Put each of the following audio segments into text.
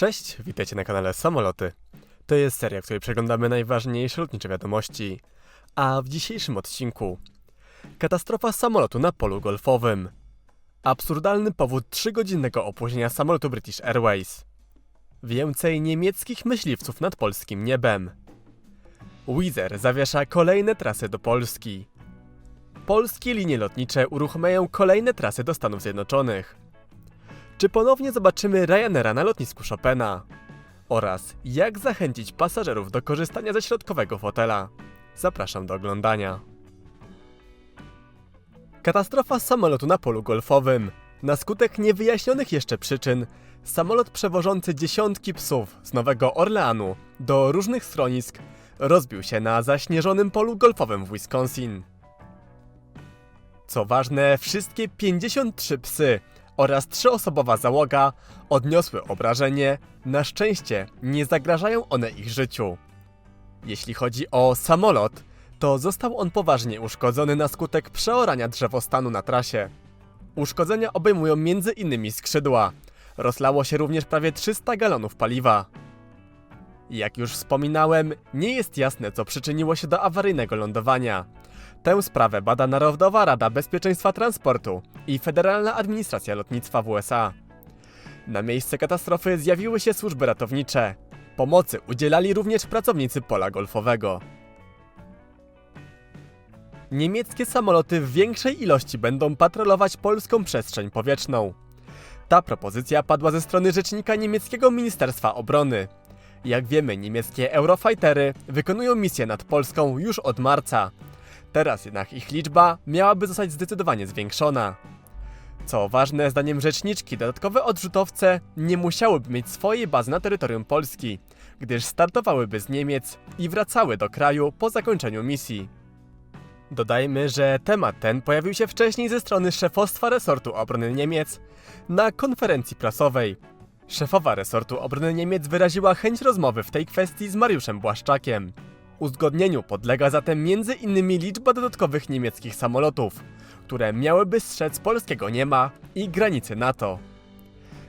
Cześć, witajcie na kanale Samoloty. To jest seria, w której przeglądamy najważniejsze lotnicze wiadomości. A w dzisiejszym odcinku katastrofa samolotu na polu golfowym. Absurdalny powód 3-godzinnego opóźnienia samolotu British Airways. Więcej niemieckich myśliwców nad polskim niebem. Wizz Air zawiesza kolejne trasy do Polski. Polskie linie lotnicze uruchamiają kolejne trasy do Stanów Zjednoczonych. Czy ponownie zobaczymy Ryanaira na lotnisku Chopina? Oraz jak zachęcić pasażerów do korzystania ze środkowego fotela? Zapraszam do oglądania. Katastrofa samolotu na polu golfowym. Na skutek niewyjaśnionych jeszcze przyczyn, samolot przewożący dziesiątki psów z Nowego Orleanu do różnych schronisk rozbił się na zaśnieżonym polu golfowym w Wisconsin. Co ważne, wszystkie 53 psy oraz trzyosobowa załoga odniosły obrażenie. Na szczęście nie zagrażają one ich życiu. Jeśli chodzi o samolot, to został on poważnie uszkodzony na skutek przeorania drzewostanu na trasie. Uszkodzenia obejmują m.in. skrzydła. Rozlało się również prawie 300 galonów paliwa. Jak już wspominałem, nie jest jasne, co przyczyniło się do awaryjnego lądowania. Tę sprawę bada Narodowa Rada Bezpieczeństwa Transportu i Federalna Administracja Lotnictwa w USA. Na miejsce katastrofy zjawiły się służby ratownicze. Pomocy udzielali również pracownicy pola golfowego. Niemieckie samoloty w większej ilości będą patrolować polską przestrzeń powietrzną. Ta propozycja padła ze strony rzecznika niemieckiego Ministerstwa Obrony. Jak wiemy, niemieckie Eurofightery wykonują misję nad Polską już od marca. Teraz jednak ich liczba miałaby zostać zdecydowanie zwiększona. Co ważne, zdaniem rzeczniczki, dodatkowe odrzutowce nie musiałyby mieć swojej bazy na terytorium Polski, gdyż startowałyby z Niemiec i wracały do kraju po zakończeniu misji. Dodajmy, że temat ten pojawił się wcześniej ze strony szefostwa resortu obrony Niemiec na konferencji prasowej. Szefowa resortu obrony Niemiec wyraziła chęć rozmowy w tej kwestii z Mariuszem Błaszczakiem. Uzgodnieniu podlega zatem m.in. liczba dodatkowych niemieckich samolotów, które miałyby strzec polskiego niema i granicy NATO.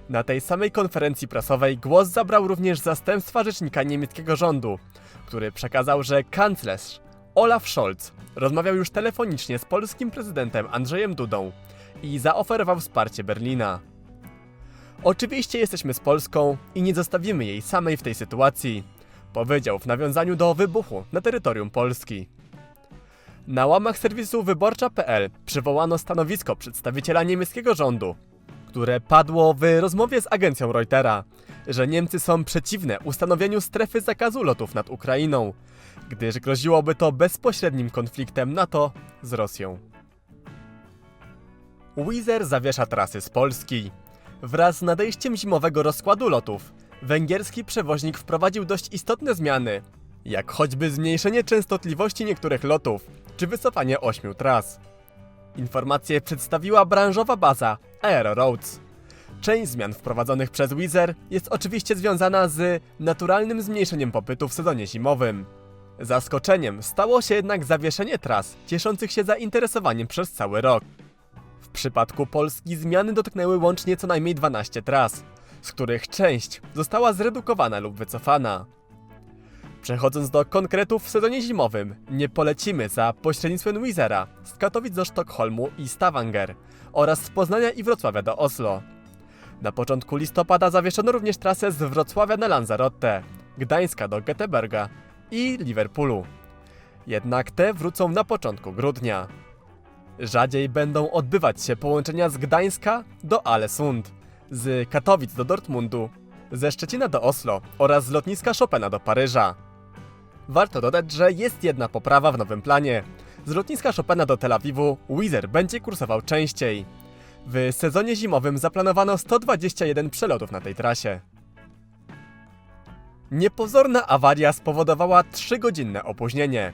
Na tej samej konferencji prasowej głos zabrał również zastępstwa rzecznika niemieckiego rządu, który przekazał, że kanclerz Olaf Scholz rozmawiał już telefonicznie z polskim prezydentem Andrzejem Dudą i zaoferował wsparcie Berlina. Oczywiście jesteśmy z Polską i nie zostawimy jej samej w tej sytuacji, powiedział w nawiązaniu do wybuchu na terytorium Polski. Na łamach serwisu wyborcza.pl przywołano stanowisko przedstawiciela niemieckiego rządu, które padło w rozmowie z agencją Reutera, że Niemcy są przeciwne ustanowieniu strefy zakazu lotów nad Ukrainą, gdyż groziłoby to bezpośrednim konfliktem NATO z Rosją. Wizz Air zawiesza trasy z Polski. Wraz z nadejściem zimowego rozkładu lotów, węgierski przewoźnik wprowadził dość istotne zmiany, jak choćby zmniejszenie częstotliwości niektórych lotów, czy wycofanie ośmiu tras. Informację przedstawiła branżowa baza Aero Roads. Część zmian wprowadzonych przez Wizz Air jest oczywiście związana z naturalnym zmniejszeniem popytu w sezonie zimowym. Zaskoczeniem stało się jednak zawieszenie tras cieszących się zainteresowaniem przez cały rok. W przypadku Polski zmiany dotknęły łącznie co najmniej 12 tras, z których część została zredukowana lub wycofana. Przechodząc do konkretów w sezonie zimowym, nie polecimy za pośrednictwem Wizera z Katowic do Sztokholmu i Stavanger oraz z Poznania i Wrocławia do Oslo. Na początku listopada zawieszono również trasę z Wrocławia na Lanzarote, Gdańska do Göteborga i Liverpoolu. Jednak te wrócą na początku grudnia. Rzadziej będą odbywać się połączenia z Gdańska do Alesund, z Katowic do Dortmundu, ze Szczecina do Oslo oraz z lotniska Chopina do Paryża. Warto dodać, że jest jedna poprawa w nowym planie. Z lotniska Chopina do Tel Awiwu Wizz Air będzie kursował częściej. W sezonie zimowym zaplanowano 121 przelotów na tej trasie. Niepozorna awaria spowodowała 3-godzinne opóźnienie.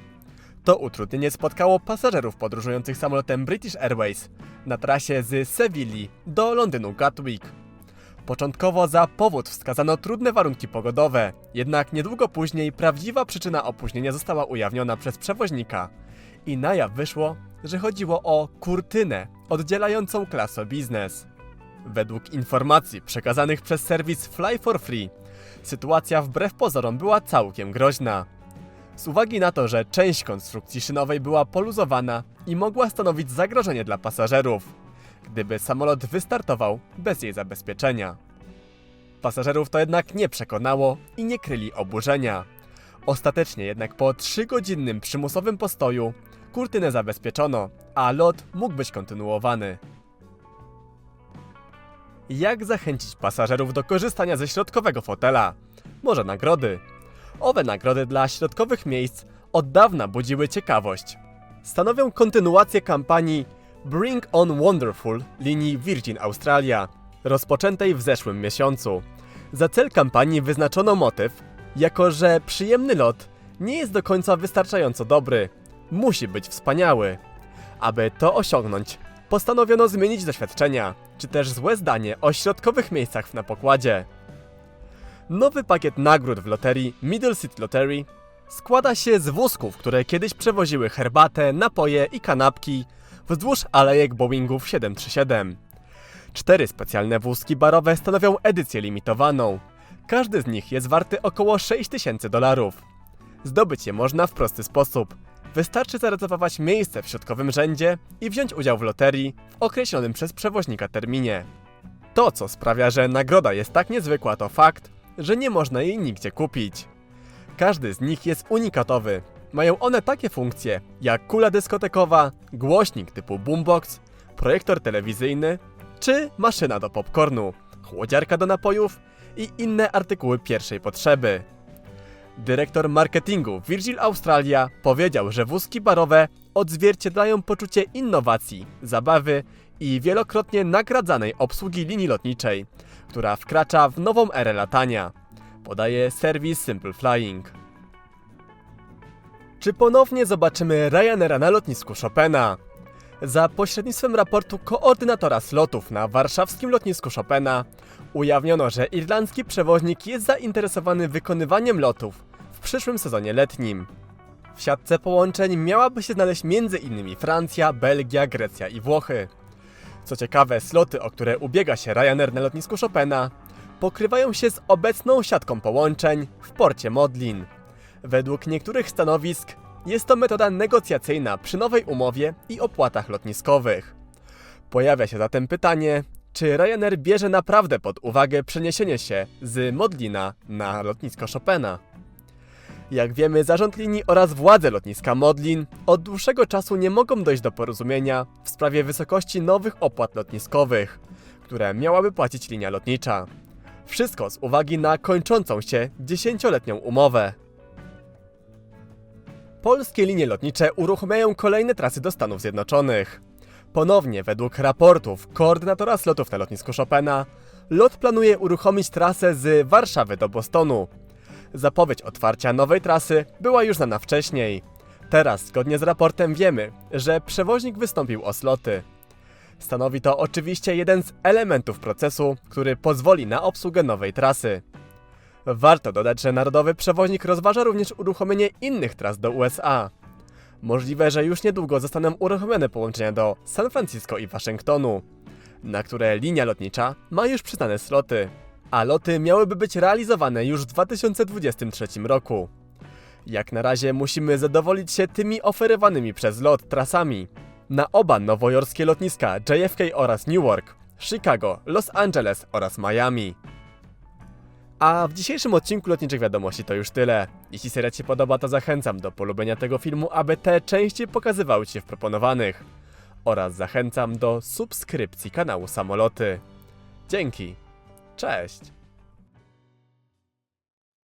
To utrudnienie spotkało pasażerów podróżujących samolotem British Airways na trasie z Sewilli do Londynu Gatwick. Początkowo za powód wskazano trudne warunki pogodowe, jednak niedługo później prawdziwa przyczyna opóźnienia została ujawniona przez przewoźnika i na jaw wyszło, że chodziło o kurtynę oddzielającą klasę biznes. Według informacji przekazanych przez serwis Fly for Free, Sytuacja wbrew pozorom była całkiem groźna. Z uwagi na to, że część konstrukcji szynowej była poluzowana i mogła stanowić zagrożenie dla pasażerów, gdyby samolot wystartował bez jej zabezpieczenia. Pasażerów to jednak nie przekonało i nie kryli oburzenia. Ostatecznie jednak po 3-godzinnym przymusowym postoju kurtynę zabezpieczono, a lot mógł być kontynuowany. Jak zachęcić pasażerów do korzystania ze środkowego fotela? Może nagrody? Owe nagrody dla środkowych miejsc od dawna budziły ciekawość. Stanowią kontynuację kampanii Bring on Wonderful linii Virgin Australia, rozpoczętej w zeszłym miesiącu. Za cel kampanii wyznaczono motyw, jako że przyjemny lot nie jest do końca wystarczająco dobry, musi być wspaniały. Aby to osiągnąć, postanowiono zmienić doświadczenia, czy też złe zdanie o środkowych miejscach na pokładzie. Nowy pakiet nagród w loterii Middle City Lottery składa się z wózków, które kiedyś przewoziły herbatę, napoje i kanapki wzdłuż alejek Boeingów 737. Cztery specjalne wózki barowe stanowią edycję limitowaną. Każdy z nich jest warty około 6000 dolarów. Zdobyć je można w prosty sposób. Wystarczy zarezerwować miejsce w środkowym rzędzie i wziąć udział w loterii w określonym przez przewoźnika terminie. To, co sprawia, że nagroda jest tak niezwykła, to fakt, że nie można jej nigdzie kupić. Każdy z nich jest unikatowy. Mają one takie funkcje jak kula dyskotekowa, głośnik typu boombox, projektor telewizyjny czy maszyna do popcornu, chłodziarka do napojów i inne artykuły pierwszej potrzeby. Dyrektor marketingu Virgin Australia powiedział, że wózki barowe odzwierciedlają poczucie innowacji, zabawy i wielokrotnie nagradzanej obsługi linii lotniczej, która wkracza w nową erę latania. Podaje serwis Simple Flying. Czy ponownie zobaczymy Ryanaira na lotnisku Chopina? Za pośrednictwem raportu koordynatora slotów na warszawskim lotnisku Chopina ujawniono, że irlandzki przewoźnik jest zainteresowany wykonywaniem lotów w przyszłym sezonie letnim. W siatce połączeń miałaby się znaleźć m.in. Francja, Belgia, Grecja i Włochy. Co ciekawe, sloty, o które ubiega się Ryanair na lotnisku Chopina, pokrywają się z obecną siatką połączeń w porcie Modlin. Według niektórych stanowisk jest to metoda negocjacyjna przy nowej umowie i opłatach lotniskowych. Pojawia się zatem pytanie, czy Ryanair bierze naprawdę pod uwagę przeniesienie się z Modlina na lotnisko Chopina? Jak wiemy, zarząd linii oraz władze lotniska Modlin od dłuższego czasu nie mogą dojść do porozumienia w sprawie wysokości nowych opłat lotniskowych, które miałaby płacić linia lotnicza. Wszystko z uwagi na kończącą się dziesięcioletnią umowę. Polskie linie lotnicze uruchamiają kolejne trasy do Stanów Zjednoczonych. Ponownie, według raportów koordynatora slotów na lotnisku Chopina, lot planuje uruchomić trasę z Warszawy do Bostonu. Zapowiedź otwarcia nowej trasy była już znana wcześniej. Teraz, zgodnie z raportem, wiemy, że przewoźnik wystąpił o sloty. Stanowi to oczywiście jeden z elementów procesu, który pozwoli na obsługę nowej trasy. Warto dodać, że narodowy przewoźnik rozważa również uruchomienie innych tras do USA. Możliwe, że już niedługo zostaną uruchomione połączenia do San Francisco i Waszyngtonu, na które linia lotnicza ma już przyznane sloty, a loty miałyby być realizowane już w 2023 roku. Jak na razie musimy zadowolić się tymi oferowanymi przez lot trasami. Na oba nowojorskie lotniska JFK oraz Newark, Chicago, Los Angeles oraz Miami. A w dzisiejszym odcinku Lotniczych Wiadomości to już tyle. Jeśli seria Ci podoba, to zachęcam do polubienia tego filmu, aby te częściej pokazywały Ci się w proponowanych. Oraz zachęcam do subskrypcji kanału Samoloty. Dzięki. Cześć.